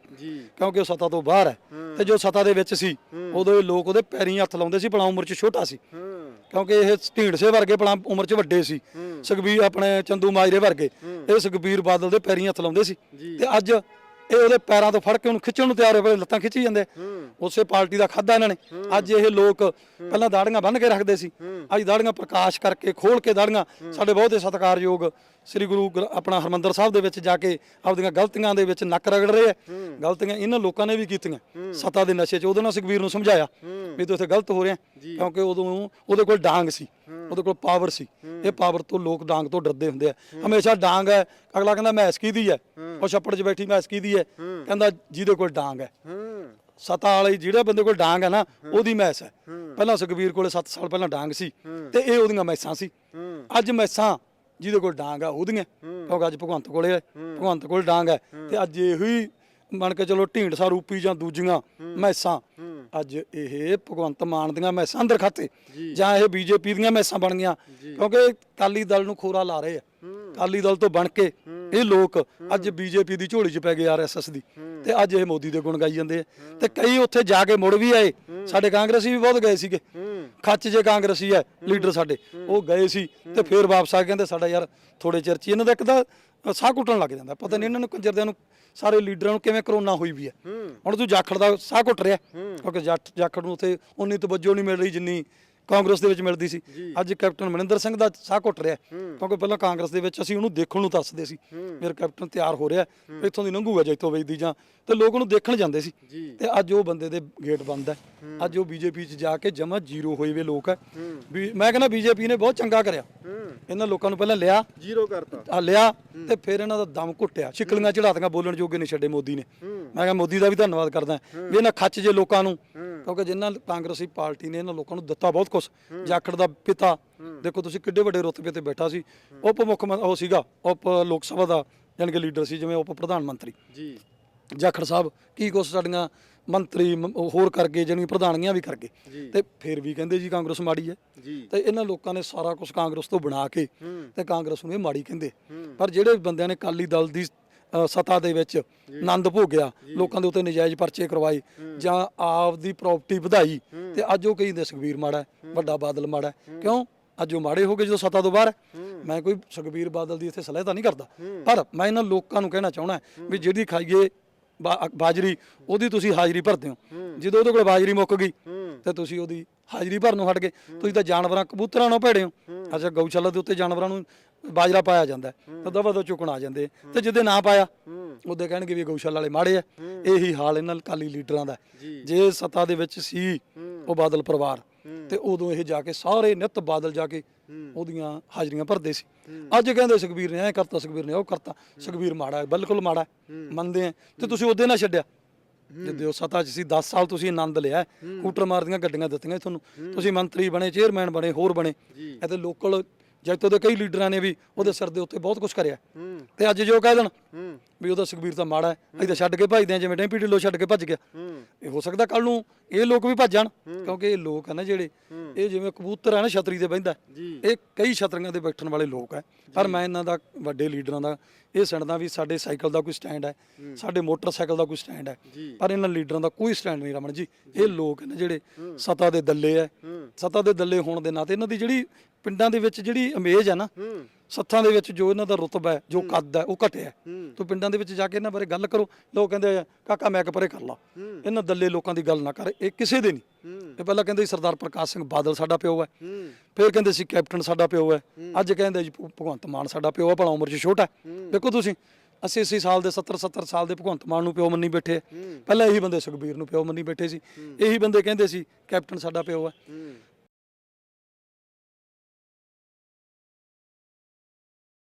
ਕਿਉਂਕਿ ਉਹ ਸਤਾ ਤੋਂ ਬਾਹਰ ਹੈ। ਤੇ ਜੋ ਸਤਾ ਦੇ ਵਿੱਚ ਸੀ ਉਦੋਂ ਇਹ ਲੋਕ ਉਹਦੇ ਪੈਰੀਂ ਹੱਥ ਲਾਉਂਦੇ ਸੀ ਭਲਾ ਉਮਰ 'ਚ ਛੋਟਾ ਸੀ। ਕਿਉਂਕਿ ਇਹ ਢੀਂਡਸੇ ਵਰਗੇ ਭਲਾ ਉਮਰ 'ਚ ਵੱਡੇ ਸੀ। ਸੁਖਬੀਰ ਆਪਣੇ ਚੰਦੂ ਮਾਜਰੇ ਵਰਗੇ। ਇਹ ਸੁਖਬੀਰ ਬਾਦਲ ਦੇ ਪੈਰੀਂ ਹੱਥ ਲਾਉਂਦੇ ਸੀ। ਤੇ ਅੱਜ ਇਹ ਉਹਦੇ ਪੈਰਾਂ ਤੋਂ ਫੜ ਕੇ ਉਹਨੂੰ ਖਿੱਚਣ ਨੂੰ ਤਿਆਰ ਹੋਏ ਪਏ ਲੱਤਾਂ ਖਿੱਚੀ ਜਾਂਦੇ। ਉਸੇ ਪਾਰਟੀ ਦਾ ਖਾਦਾ ਇਹਨਾਂ ਨੇ। ਅੱਜ ਇਹ ਲੋਕ ਪਹਿਲਾਂ ਦਾੜੀਆਂ ਬੰਨ੍ਹ ਕੇ ਰੱਖਦੇ ਸੀ। ਅੱਜ ਦਾੜੀਆਂ ਪ੍ਰਕਾਸ਼ ਕਰਕੇ ਖੋਲ ਕੇ ਦਾੜੀਆਂ ਸਾਡੇ ਬਹੁਤੇ ਸਤਿਕਾਰਯੋਗ ਸ੍ਰੀ ਗੁਰੂ ਗ੍ਰ- ਆਪਣਾ ਹਰਮੰਦਰ ਸਾਹਿਬ ਦੇ ਵਿੱਚ ਜਾ ਕੇ ਆਪਦੀਆਂ ਗਲਤੀਆਂ ਦੇ ਵਿੱਚ ਨੱਕ ਰਗੜ ਰਹੇ ਆ। ਗਲਤੀਆਂ ਇਹਨਾਂ ਲੋਕਾਂ ਨੇ ਵੀ ਕੀਤੀਆਂ। ਸੱਤਾ ਦੇ ਨਸ਼ੇ 'ਚ ਉਹਦੇ ਨਾਲ ਸੁਖਬੀਰ ਨੂੰ ਸਮਝਾਇਆ ਵੀ ਤੂੰ ਇੱਥੇ ਗਲਤ ਹੋ ਰਿਹਾ। ਕਿਉਂਕਿ ਉਦੋਂ ਉਹਦੇ ਕੋਲ ਡਾਂਗ ਸੀ। ਉਹਦੇ ਕੋਲ ਪਾਵਰ ਸੀ। ਇਹ ਪਾਵਰ ਤੋਂ ਲੋਕ ਡਾਂਗ ਤੋਂ ਡਰਦੇ ਹੁੰਦੇ ਆ। ਹਮੇਸ਼ਾ ਡਾਂਗ ਹੈ। ਅਗਲਾ ਕਹਿੰਦਾ ਮੈਸ ਕਿਹਦੀ ਹੈ? ਉਹ ਛੱਪੜ 'ਚ ਬੈਠੀ ਮੈਸ ਕਿਹਦੀ ਹੈ? ਕਹਿੰਦਾ ਜਿਹਦੇ ਕੋਲ ਡਾਂਗ ਹੈ। ਹੂੰ। ਸਤਾ ਵਾਲੀ ਜਿਹੜੇ ਬੰਦੇ ਕੋਲ ਡਾਂਗ ਹੈ ਨਾ ਉਹਦੀ ਮੈਸ ਹੈ। ਪਹਿਲਾਂ ਸੁਖਬੀਰ ਕੋਲੇ 7 ਸਾਲ ਪਹਿਲਾਂ ਡਾਂਗ ਸੀ ਤੇ ਇਹ ਉਹਦੀਆਂ ਮੈਸਾਂ ਸੀ। ਅੱਜ ਮੈਸਾਂ ਜਿਹਦੇ ਕੋਲ ਡਾਂਗ ਆ ਉਹਦੀਆਂ। ਕਿਉਂਕਿ ਅੱਜ ਭਗਵੰਤ ਕੋਲੇ ਹੈ। ਭਗਵੰਤ ਕੋਲ ਡਾਂਗ ਹੈ। ਤੇ ਅੱਜ ਇਹੋ ਹੀ ਮੰਨ ਕੇ ਚਲੋ ਢੀਂਡਸਾ ਰੂਪੀ ਜਾਂ ਦੂਜੀਆਂ ਮੈਸਾਂ। ਅੱਜ ਇਹ ਭਗਵੰਤ ਮਾਨ ਦੀਆਂ ਮੈਸਾਂ ਅੰਦਰ ਖਾਤੇ। ਜਾਂ। ਇਹ ਬੀਜੇਪੀ ਦੀਆਂ ਮੈਸਾਂ ਬਣ ਗਈਆਂ। ਕਿਉਂਕਿ ਕਾਲੀ ਦਲ ਨੂੰ ਖੋਰਾ ਲਾ ਰਹੇ ਆ। ਕਾਲੀ ਦਲ ਤੋਂ ਬਣ ਕੇ ਇਹ ਲੋਕ ਅੱਜ ਬੀਜੇਪੀ ਦੀ ਝੋਲੀ 'ਚ ਪੈ ਗਏ ਆਰਐਸਐਸ ਦੀ। ਤੇ ਅੱਜ ਇਹ ਮੋਦੀ ਦੇ ਗੁਣ ਗਾਈ ਜਾਂਦੇ ਆ। ਤੇ ਕਈ ਉੱਥੇ ਜਾ ਕੇ ਮੁੜ ਵੀ ਆਏ। ਸਾਡੇ ਕਾਂਗਰਸੀ ਵੀ ਬਹੁਤ ਗਏ ਸੀਗੇ। ਖੱਚ ਜੇ ਕਾਂਗਰਸੀ ਹੈ ਲੀਡਰ ਸਾਡੇ। ਉਹ ਗਏ ਸੀ ਤੇ ਫੇਰ ਵਾਪਸ ਆ ਕੇ ਕਹਿੰਦੇ ਸਾਡਾ ਯਾਰ ਥੋੜੇ ਚਿਰ ਚ ਇਹਨਾਂ ਦਾ ਇੱਕ ਤਾਂ ਸਾਹ ਘੁੱਟਣ ਲੱਗ ਜਾਂਦਾ। ਪਤਾ ਨਹੀਂ ਇਹਨਾਂ ਨੂੰ ਕੰਜਰਦਿਆਂ ਨੂੰ ਸਾਰੇ ਲੀਡਰਾਂ ਨੂੰ ਕਿਵੇਂ ਕਰੋਨਾ ਹੋਈ ਵੀ ਹੈ। ਹੁਣ ਤੂੰ ਜਾਖੜ ਦਾ ਸਾਹ ਘੁੱਟ ਰਿਹਾ। ਕਿਉਂਕਿ ਜੱਟ ਜਾਖੜ ਨੂੰ ਉੱਥੇ ਉਨੀ ਤਵੱਜੋ ਨਹੀਂ ਮਿਲ ਰਹੀ ਜਿੰਨੀ ਕਾਂਗਰਸ ਦੇ ਵਿੱਚ ਮਿਲਦੀ ਸੀ। ਅੱਜ ਕੈਪਟਨ ਮਨਿੰਦਰ ਸਿੰਘ ਦਾ ਸਾਹ ਘੁੱਟ ਰਿਹਾ ਕਿਉਂਕਿ ਪਹਿਲਾਂ ਕਾਂਗਰਸ ਦੇ ਵਿੱਚ ਅਸੀਂ ਉਹਨੂੰ ਦੇਖਣ ਨੂੰ ਤਰਸਦੇ ਸੀ। ਮੇਰਾ ਕੈਪਟਨ ਤਿਆਰ ਹੋ ਰਿਹਾ ਇੱਥੋਂ ਦੀ ਲੰਘੂਗਾ ਜੈਤੋ ਵੇਚਦੀ ਜਾਂ ਤੇ ਲੋਕ ਉਹਨੂੰ ਦੇਖਣ ਜਾਂਦੇ ਸੀ। ਤੇ ਅੱਜ ਉਹ ਬੰਦੇ ਦੇ ਗੇਟ ਬੰਦ ਹੈ। ਅੱਜ ਉਹ ਬੀਜੇਪੀ 'ਚ ਜਾ ਕੇ ਜਮਾ ਜ਼ੀਰੋ ਹੋਏ ਵੇ ਲੋਕ ਹੈ। ਵੀ ਮੈਂ ਕਹਿੰਦਾ ਬੀਜੇਪੀ ਨੇ ਬਹੁਤ ਚੰਗਾ ਕਰਿਆ। ਇਹਨਾਂ ਲੋਕਾਂ ਨੂੰ ਪਹਿਲਾਂ ਲਿਆ। ਜ਼ੀਰੋ ਕਰਤਾ। ਆ ਲਿਆ ਤੇ ਫਿਰ ਇਹਨਾਂ ਦਾ ਦਮ ਘੁੱਟਿਆ। ਛਿਕਲੀਆਂ ਚੜਾਤੀਆਂ ਬੋਲਣ ਜੋਗੇ ਨਹੀਂ ਛੱਡੇ ਮੋਦੀ ਨੇ। ਮੈਂ ਕਿਹਾ ਮੋਦੀ ਦਾ ਵੀ ਧੰਨਵਾਦ ਕਰਦਾ। ਵੀ ਇਹਨਾਂ ਖੱਚ ਜੇ ਲੋਕਾਂ ਨੂੰ। ਕਿਉਂਕਿ ਜਿਨ੍ਹਾਂ ਕਾਂਗਰਸੀ ਪਾਰਟੀ ਨੇ ਇਹਨਾਂ ਲੋਕਾਂ ਨੂੰ ਦਿੱਤਾ ਬਹੁਤ ਕੁਝ ਜਾਖੜ ਦਾ ਪਿਤਾ। ਦੇਖੋ ਤੁਸੀਂ ਕਿੱਡੇ ਵੱਡੇ ਰੁਤਬੇ ਤੇ ਬੈਠਾ ਸੀ। ਉਪ ਮੁੱਖ ਮੰ- ਉਹ ਸੀਗਾ ਉਪ ਲੋਕ ਸਭਾ ਦਾ ਜਾਣੀ ਕਿ ਲੀਡਰ ਸੀ ਜਿਵੇਂ ਉਪ ਪ੍ਰਧਾਨ ਮੰਤਰੀ। ਜੀ। ਜਾਖੜ ਸਾਹਿਬ ਕੀ ਕੁਛ ਸਾਡੀਆਂ ਮੰਤਰੀ ਹੋਰ ਕਰਕੇ ਜਾਣੀ ਪ੍ਰਧਾਨੀਆਂ ਵੀ ਕਰਕੇ ਤੇ ਫਿਰ ਵੀ ਕਹਿੰਦੇ ਜੀ ਕਾਂਗਰਸ ਮਾੜੀ ਹੈ। ਤੇ ਇਹਨਾਂ ਲੋਕਾਂ ਨੇ ਸਾਰਾ ਕੁਝ ਕਾਂਗਰਸ ਤੋਂ ਬਣਾ ਕੇ ਤੇ ਕਾਂਗਰਸ ਨੂੰ ਇਹ ਮਾੜੀ ਕਹਿੰਦੇ। ਪਰ ਜਿਹੜੇ ਬੰਦਿਆਂ ਨੇ ਕਾਲੀ ਦਲ ਦੀ ਸੱਤਾ ਦੇ ਵਿੱਚ ਆਨੰਦ ਭੋਗਿਆ ਲੋਕਾਂ ਦੇ ਉੱਤੇ ਨਜਾਇਜ਼ ਪਰਚੇ ਕਰਵਾਏ ਜਾਂ ਆਪ ਦੀ ਪ੍ਰਾਪਰਟੀ ਵਧਾਈ ਤੇ ਅੱਜ ਉਹ ਕਹਿੰਦੇ ਸੁਖਬੀਰ ਮਾੜਾ ਵੱਡਾ ਬਾਦਲ ਮਾੜਾ। ਕਿਉਂ? ਅੱਜ ਉਹ ਮਾੜੇ ਹੋ ਗਏ ਜਦੋਂ ਸੱਤਾ ਤੋਂ ਬਾਹਰ। ਮੈਂ ਕੋਈ ਸੁਖਬੀਰ ਬਾਦਲ ਦੀ ਇੱਥੇ ਸਲਾਹ ਤਾਂ ਨਹੀਂ ਕਰਦਾ। ਪਰ ਮੈਂ ਇਹਨਾਂ ਲੋਕਾਂ ਨੂੰ ਕਹਿਣਾ ਚਾਹਣਾ ਵੀ ਜਿਹੜੀ ਖਾਈਏ ਬਾਜਰੀ ਉਹਦੀ ਤੁਸੀਂ ਹਾਜ਼ਰੀ ਭਰਦੇ ਹੋ। ਜਦੋਂ ਉਹਦੇ ਕੋਲ ਬਾਜਰੀ ਮੁੱਕ ਗਈ ਤੇ ਤੁਸੀਂ ਉਹਦੀ ਹਾਜ਼ਰੀ ਭਰਨੋਂ ਹਟ ਗਏ। ਤੁਸੀਂ ਤਾਂ ਜਾਨਵਰਾਂ ਕਬੂਤਰਾਂ ਨੂੰ ਭੇੜੇ ਹੋ। ਅੱਛਾ ਗਊਸ਼ਾਲਾ ਦੇ ਉੱਤੇ ਜਾਨਵਰਾਂ ਨੂੰ ਬਾਜਰਾ ਪਾਇਆ ਜਾਂਦਾ ਤਾਂ ਦਵਾ ਦੋ ਚੁੱਕਣ ਆ ਜਾਂਦੇ। ਤੇ ਜਿੱਦੇ ਨਾ ਪਾਇਆ ਉਹਦੇ ਕਹਿਣਗੇ ਵੀ ਗਊਸ਼ਾਲਾ ਵਾਲੇ ਮਾੜੇ ਆ। ਇਹੀ ਹਾਲ ਇਹਨਾਂ ਕਾਲੀ ਲੀਡਰਾਂ ਦਾ। ਜੇ। ਸੱਤਾ ਦੇ ਵਿੱਚ ਸੀ ਉਹ ਬਾਦਲ ਪਰਿਵਾਰ ਤੇ ਉਦੋਂ ਇਹ ਜਾ ਕੇ ਸਾਰੇ ਨਿਤ ਬਾਦਲ ਜਾ ਕੇ ਉਹਦੀਆਂ ਹਾਜ਼ਰੀਆਂ ਭਰਦੇ ਸੀ। ਅੱਜ ਕਹਿੰਦੇ ਸੁਖਬੀਰ ਨੇ ਐ ਕਰਤਾ ਸੁਖਬੀਰ ਨੇ ਉਹ ਕਰਤਾ। ਸੁਖਬੀਰ ਮਾੜਾ ਬਿਲਕੁਲ ਮਾੜਾ ਮੰਨਦੇ ਆ ਤੇ ਤੁਸੀਂ ਉਹਦੇ ਨਾਲ ਛੱਡਿਆ। ਜਿੱਦੇ ਉਹ ਸੱਤਾ 'ਚ ਸੀ 10 ਸਾਲ ਤੁਸੀਂ ਆਨੰਦ ਲਿਆ ਹੂਟਰ ਮਾਰਦੀਆਂ ਗੱਡੀਆਂ ਦਿੱਤੀਆਂ ਤੁਹਾਨੂੰ। ਤੁਸੀਂ ਮੰਤਰੀ ਬਣੇ ਚੇਅਰਮੈਨ ਬਣੇ ਹੋਰ ਬਣੇ। ਇਹ ਤੇ ਲੋਕਲ ਜੈਤੋ ਦੇ ਕਈ ਲੀਡਰਾਂ ਨੇ ਵੀ ਉਹਦੇ ਸਿਰ ਦੇ ਉੱਤੇ ਬਹੁਤ ਕੁਝ ਕਰਿਆ। ਤੇ ਅੱਜ ਜੋ ਕਹਿ ਦੇਣ ਵੀ ਉਹਦਾ ਸੁਖਬੀਰ ਤਾਂ ਮਾੜਾ ਹੈ ਅਸੀਂ ਤਾਂ ਛੱਡ ਕੇ ਭੱਜਦੇ ਆ ਜਿਵੇਂ ਟੈਂਪੀ ਢਿੱਲੋਂ ਛੱਡ ਕੇ ਭੱਜ ਗਿਆ। ਇਹ ਹੋ ਸਕਦਾ ਕੱਲ ਨੂੰ ਇਹ ਲੋਕ ਵੀ ਭੱਜ ਜਾਣ ਕਿਉਂਕਿ ਇਹ ਲੋਕ ਆ ਨਾ ਜਿਹੜੇ ਇਹ ਜਿਵੇਂ ਕਬੂਤਰ ਆ ਨਾ ਛਤਰੀ ਤੇ ਬਹਿੰਦਾ ਜੀ। ਇਹ ਕਈ ਛਤਰੀਆਂ ਤੇ ਬੈਠਣ ਵਾਲੇ ਲੋਕ ਹੈ ਪਰ ਮੈਂ ਇਹਨਾਂ ਦਾ ਵੱਡੇ ਲੀਡਰਾਂ ਦਾ ਇਹ ਸੁਣਦਾ ਵੀ ਸਾਡੇ ਸਾਈਕਲ ਦਾ ਕੋਈ ਸਟੈਂਡ ਹੈ ਸਾਡੇ ਮੋਟਰਸਾਈਕਲ ਦਾ ਕੋਈ ਸਟੈਂਡ ਹੈ ਪਰ ਇਹਨਾਂ ਲੀਡਰਾਂ ਦਾ ਕੋਈ ਸਟੈਂਡ ਨਹੀਂ ਰਮਨ ਜੀ। ਇਹ ਲੋਕ ਨੇ ਜਿਹੜੇ ਸਤਾ ਦੇ ਦੱਲੇ ਐ ਹੂੰ। ਸਤਾ ਦੇ ਦੱਲੇ ਹੋਣ ਦੇ ਨਾਤੇ ਇਹਨਾਂ ਦੀ ਜਿਹੜੀ ਪਿੰਡਾਂ ਦੇ ਵਿੱਚ ਜਿਹੜੀ ਇਮੇਜ ਹੈ ਨਾ ਸੱਥਾਂ ਦੇ ਵਿੱਚ ਜੋ ਇਹਨਾਂ ਦਾ ਰੁਤਬਾ ਹੈ ਜੋ ਕੱਦ ਹੈ ਉਹ ਘਟਿਆ ਤੂੰ ਪਿੰਡਾਂ ਦੇ ਵਿੱਚ ਜਾ ਕੇ ਇਹਨਾਂ ਬਾਰੇ ਗੱਲ ਕਰੋ ਲੋਕ ਕਹਿੰਦੇ ਆ ਕਾਕਾ ਮੈਕ ਪਰੇ ਕਰ ਲਾ। ਇਹਨਾਂ ਦੱਲੇ ਲੋਕਾਂ ਦੀ ਗੱਲ ਨਾ ਕਰ ਇਹ ਕਿਸੇ ਦੇ ਨਹੀਂ। ਇਹ ਪਹਿਲਾਂ ਕਹਿੰਦੇ ਸੀ ਸਰਦਾਰ ਪ੍ਰਕਾਸ਼ ਸਿੰਘ ਬਾਦਲ ਸਾਡਾ ਪਿਓ ਹੈ। ਫਿਰ ਕਹਿੰਦੇ ਸੀ ਕੈਪਟਨ ਸਾਡਾ ਪਿਓ ਹੈ। ਅੱਜ ਕਹਿੰਦੇ ਜੀ ਭਗਵੰਤ ਮਾਨ ਸਾਡਾ ਪਿਓ ਹੈ ਭਲਾ ਉਮਰ 'ਚ ਛੋਟਾ ਦੇਖੋ ਤੁਸੀਂ 80 80 ਸਾਲ ਦੇ 70 70 ਸਾਲ ਦੇ ਭਗਵੰਤ ਮਾਨ ਨੂੰ ਪਿਓ ਮੰਨੀ ਬੈਠੇ। ਪਹਿਲਾਂ ਇਹੀ ਬੰਦੇ ਸੁਖਬੀਰ ਨੂੰ ਪਿਓ ਮੰਨੀ ਬੈਠੇ ਸੀ। ਇਹੀ ਬੰਦੇ ਕਹਿੰਦੇ ਸੀ ਕੈਪਟਨ ਸਾਡਾ ਪਿਓ ਹੂੰ।